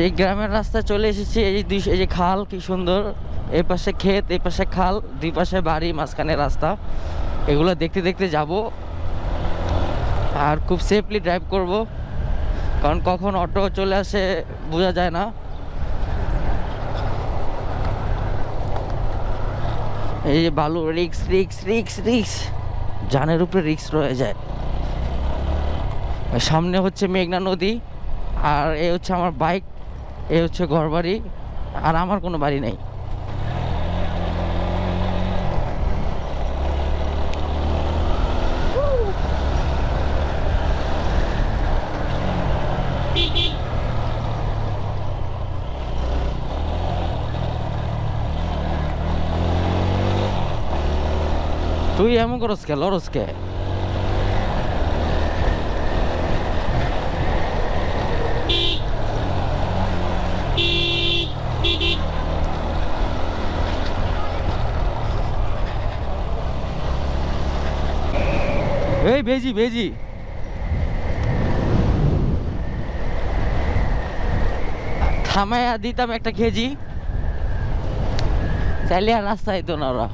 এই গ্রামের রাস্তায় চলে এসেছি, এই দুই, এই যে খাল, কি সুন্দর। এই পাশে ক্ষেত, এই পাশে খাল, দুই পাশে বাড়ি, মাঝখানে রাস্তা। এগুলো দেখতে দেখতে যাব। আর খুব সেফলি ড্রাইভ করব। কারণ কখন অটো চলে আসে বোঝা যায় না। এই যে বালু রিক্স রিক্স রিক্স রিক্স জানের উপরে রিক্স রয়ে যায়। সামনে হচ্ছে মেঘনা নদী। আর এ হচ্ছে আমার বাইক এ হচ্ছে ঘরবাড়ি আর আমার কোনো বাড়ি নেই। তুই এমন করস কে লরস কে? এই ভেজি ভেজি থামায়া দিতাম একটা কেজি। চাইলে আর রাস্তায় তো না ওরা।